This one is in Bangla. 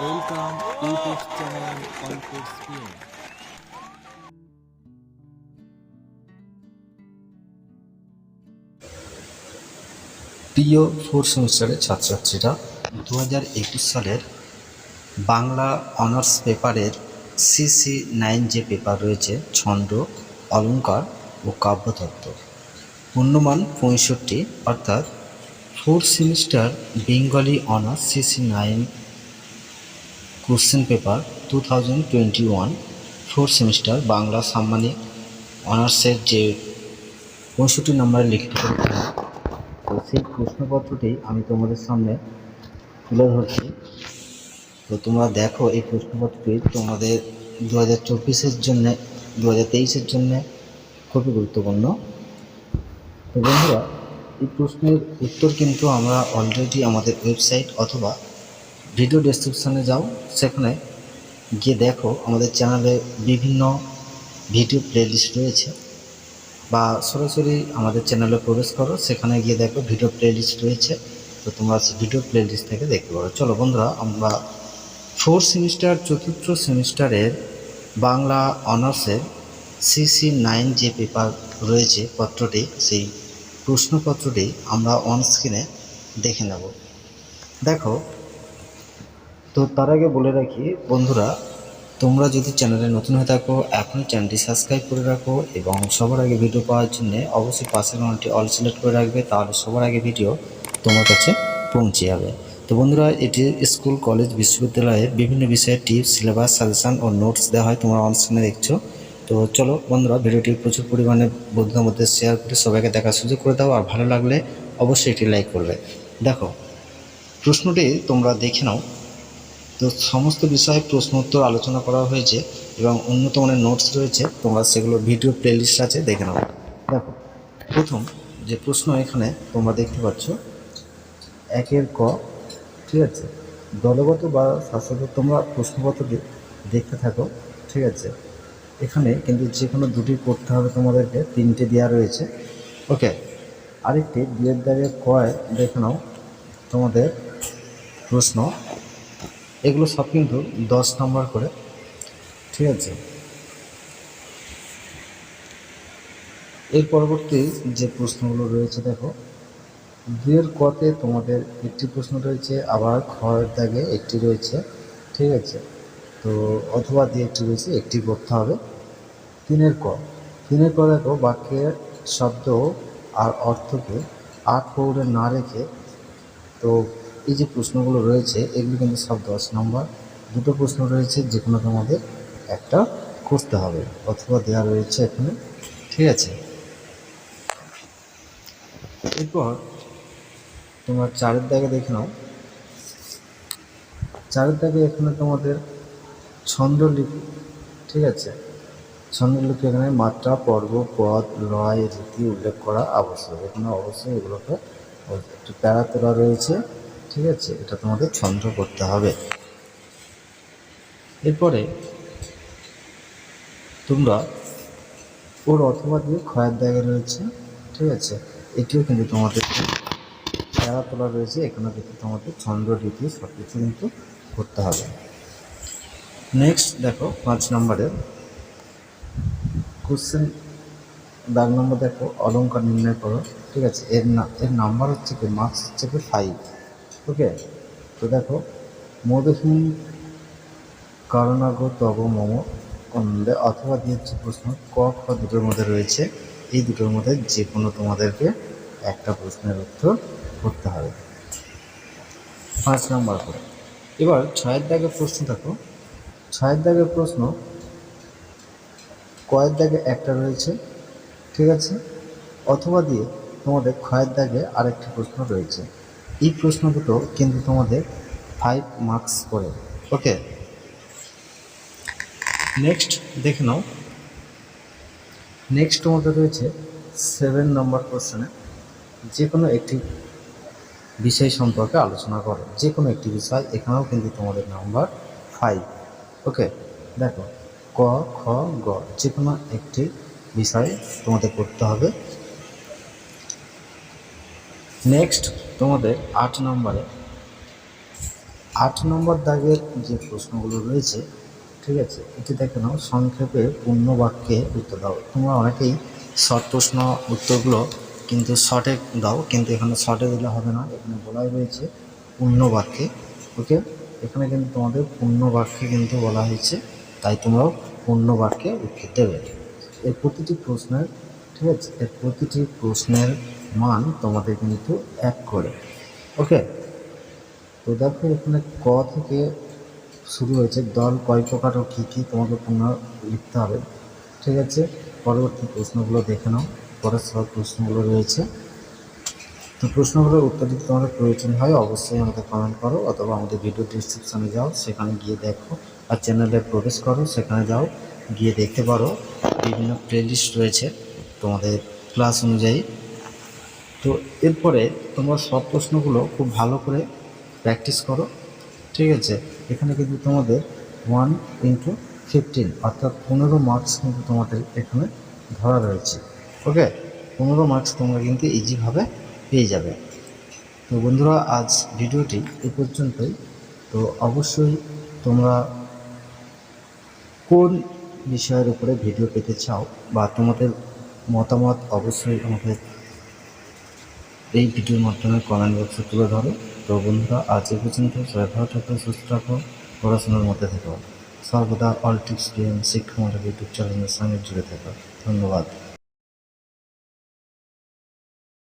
প্রিয় ফোর সেমিস্টারের ছাত্রছাত্রীরা দু হাজার একুশ সালের বাংলা অনার্স পেপারের সিসি নাইন যে পেপার রয়েছে, ছন্দ, অলঙ্কার ও কাব্যতত্ত্ব। পূর্ণমান পঁয়ষট্টি, অর্থাৎ four semester Bengali honours CC nine question paper two thousand twenty one four semester, Bangla সাম্মানিক অনার্সের যে পঁয়ষট্টি নম্বরের লিখিত পরীক্ষা তো সেই প্রশ্নপত্রটি আমি তোমাদের সামনে তুলে ধরছি। তো তোমরা দেখো এই প্রশ্নপত্রটি তোমাদের দু হাজার চব্বিশের জন্যে, দু হাজার তেইশের জন্যে খুবই গুরুত্বপূর্ণ। তো বন্ধুরা, এই প্রশ্নের উত্তর কিন্তু আমরা অলরেডি আমাদের ওয়েবসাইট অথবা ভিডিও ডেসক্রিপশানে যাও, সেখানে গিয়ে দেখো আমাদের চ্যানেলে বিভিন্ন ভিডিও প্লেলিস্ট রয়েছে বা সরাসরি আমাদের চ্যানেলে প্রবেশ করো, সেখানে গিয়ে দেখো ভিডিও প্লেলিস্ট রয়েছে। তো তোমরা ভিডিও প্লেলিস্ট থেকে দেখতে পারো। চলো বন্ধুরা, আমরা ফোর সেমিস্টার চতুর্থ সেমিস্টারের বাংলা অনার্সের সিসি নাইন যে পেপার রয়েছে, পত্রটি, সেই প্রশ্নপত্রটি আমরা অন স্ক্রিনে দেখে নেব। দেখো তো তার আগে বলে রাখি, বন্ধুরা, তোমরা যদি চ্যানেলে নতুন হয়ে থাকো, এখনই চ্যানেলটি সাবস্ক্রাইব করে রাখো এবং সবার আগে ভিডিও পাওয়ার জন্য অবশ্যই পাশের ঘন্টি অল সিলেক্ট করে রাখবে, তাহলে সবার আগে ভিডিও তোমার কাছে পৌঁছে যাবে। তো বন্ধুরা, এটি স্কুল, কলেজ বিশ্ববিদ্যালয়ের বিভিন্ন বিষয়ে টিপস, সিলেবাস, সাজেশান ও নোটস দেওয়া হয়, তোমরা অন স্ক্রিনে দেখছ। তো চলো বন্ধুরা, ভিডিওটি প্রচুর পরিমাণে বন্ধুদের মধ্যে শেয়ার করে সবাইকে দেখার সুযোগ করে দাও, আর ভালো লাগলে অবশ্যই এটি লাইক করবে। দেখো, প্রশ্নটি তোমরা দেখে নাও। তো সমস্ত বিষয়ে প্রশ্ন উত্তর আলোচনা করা হয়েছে এবং উন্নত মানের নোটস রয়েছে, তোমরা সেগুলো ভিডিও প্লেলিস্ট আছে, দেখে নাও। দেখো, প্রথম যে প্রশ্ন এখানে তোমরা দেখতে পাচ্ছ, একের ক, ঠিক আছে? দলগত বা শাসক তোমরা প্রশ্নপত্র দেখতে থাকো, ঠিক আছে? এখানে কিন্তু যে কোনো দুটি করতে হবে তোমাদেরকে, তিনটে দেওয়া রয়েছে। ওকে আরেকটি, দুয়ের দাগের কয়, দেখে নাও তোমাদের প্রশ্ন। এগুলো সব কিন্তু দশ নম্বর করে। ঠিক আছে? এর পরবর্তী যে প্রশ্নগুলো রয়েছে, দেখো। দুয়ের কতে তোমাদের একটি প্রশ্ন রয়েছে, আবার খয়ের দাগে একটি রয়েছে। ঠিক আছে? তো অথবা দিয়ে একটি রয়েছে, একটি করতে হবে। তিনের ক। তিনের ক দেখো, বাক্যের শব্দ আর অর্থকে আট পৌড়ে না রেখে তো এই যে প্রশ্নগুলো রয়েছে, এগুলো কিন্তু সব দশ নম্বর। দুটো প্রশ্ন রয়েছে যে কোনো তোমাদের একটা করতে হবে, অথবা দেওয়া রয়েছে এখানে। ঠিক আছে? এরপর তোমার চারের দাগে দেখে নাও। চারের দাগে এখানে তোমাদের ছন্দলিপি ঠিক আছে? ছন্দলিপি এখানে মাত্রা, পর্ব, পদ, লয়, রীতি উল্লেখ করা আবশ্যক। এখানে অবশ্যই এগুলোকে একটু প্যারা তোলা রয়েছে। ঠিক আছে, এটা তোমাদের ছন্দ করতে হবে। এরপরে তোমরা ওর অথবা দিয়ে ক্ষয়ের দাগে রয়েছে, ঠিক আছে? এটিও কিন্তু তোমাদের প্যারা তোলা রয়েছে, এখানে কিন্তু তোমাদের ছন্দ, রীতি সব কিছু কিন্তু করতে হবে। নেক্সট দেখো, পাঁচ নম্বরের কোশ্চেন দাগ নম্বর দেখো অলঙ্কার নির্ণয় করো, ঠিক আছে? এর না, এর নাম্বার হচ্ছে কি? মার্কস হচ্ছে কি? Five okay? তো দেখো মধুহীন কারণাগ তব, মম কন্দে অথবা দিয়ে হচ্ছে প্রশ্ন, ক, খ দুটোর মধ্যে রয়েছে। এই দুটোর মধ্যে যে কোনো তোমাদেরকে একটা প্রশ্নের উত্তর করতে হবে। পাঁচ নম্বর করে। এবার ছয়ের দাগের প্রশ্ন দেখো। ছয়ের দাগের প্রশ্ন, কয়ের দাগে একটা রয়েছে, ঠিক আছে? অথবা দিয়ে তোমাদের ক্ষয়ের দাগে আরেকটি প্রশ্ন রয়েছে। এই প্রশ্ন দুটো কিন্তু তোমাদের ফাইভ মার্কস করে। ওকে নেক্সট দেখে নাও। নেক্সট তোমাদের রয়েছে সেভেন নম্বর কোশ্চেনে যে কোনো একটি বিষয় সম্পর্কে আলোচনা করো। যে কোনো একটি বিষয়, এখানেও কিন্তু তোমাদের নাম্বার ফাইভ ওকে দেখো, ক, খ, গ যে কোনো একটি বিষয় তোমাদের করতে হবে। নেক্সট তোমাদের আট নম্বরে, আট নম্বর দাগের যে প্রশ্নগুলো রয়েছে, ঠিক আছে, এটি দেখে নাও, সংক্ষেপে পূর্ণ বাক্যে উত্তর দাও। তোমরা অনেকেই শর্ট প্রশ্ন উত্তরগুলো কিন্তু শর্টে দাও, কিন্তু এখানে শর্টে দিলে হবে না, এখানে বলাই রয়েছে পূর্ণ বাক্যে, ওকে? এখানে কিন্তু তোমাদের পূর্ণ বাক্যে কিন্তু বলা হয়েছে, তাই তোমরাও পূর্ণ বাক্যে উত্তর দেবে। এর প্রতিটি প্রশ্নের, ঠিক আছে, এর প্রতিটি প্রশ্নের মান তোমাদের কিন্তু এক করে। ওকে? তো দেখো, এখানে ক থেকে শুরু হয়েছে। দল, কয় প্রকার ও কী কী তোমাকে পুনঃ লিখতে হবে। ঠিক আছে? পরবর্তী প্রশ্নগুলো দেখে নাও। পরের সব প্রশ্নগুলো রয়েছে। তো প্রশ্নগুলোর উত্তর যদি তোমাদের প্রয়োজন হয়, অবশ্যই আমাকে কমেন্ট করো অথবা আমাদের ভিডিও ডিসক্রিপশানে যাও। সেখানে গিয়ে দেখো আর চ্যানেলে প্রবেশ করো, সেখানে যাও, গিয়ে দেখতে পারো। বিভিন্ন প্লেলিস্ট রয়েছে তোমাদের ক্লাস অনুযায়ী। তো এরপরে তোমরা সব প্রশ্নগুলো খুব ভালো করে প্র্যাকটিস করো, ঠিক আছে? এখানে কিন্তু তোমাদের ওয়ান ইন্টু ফিফটিন অর্থাৎ পনেরো মার্কস কিন্তু তোমাদের এখানে ধরা রয়েছে ওকে পনেরো মার্কস তোমরা কিন্তু ইজিভাবে পেয়ে যাবে। তো বন্ধুরা, আজ ভিডিওটি এ পর্যন্তই। তো অবশ্যই তোমরা কোন বিষয়ের উপরে ভিডিও পেতে চাও বা তোমাদের মতামত অবশ্যই আমাকে এই ভিডিওর মাধ্যমে কমেন্ট বক্সে তুলে ধরো। তো বন্ধুরা, আজ এ পর্যন্ত সবাই ভালো থাকো, সুস্থ থাকো, পড়াশোনার মধ্যে থেকো। সর্বদা অল টিপস গেম শিক্ষা মডেল ইউটিউব চ্যানেলের সঙ্গে জুড়ে থাকো। ধন্যবাদ।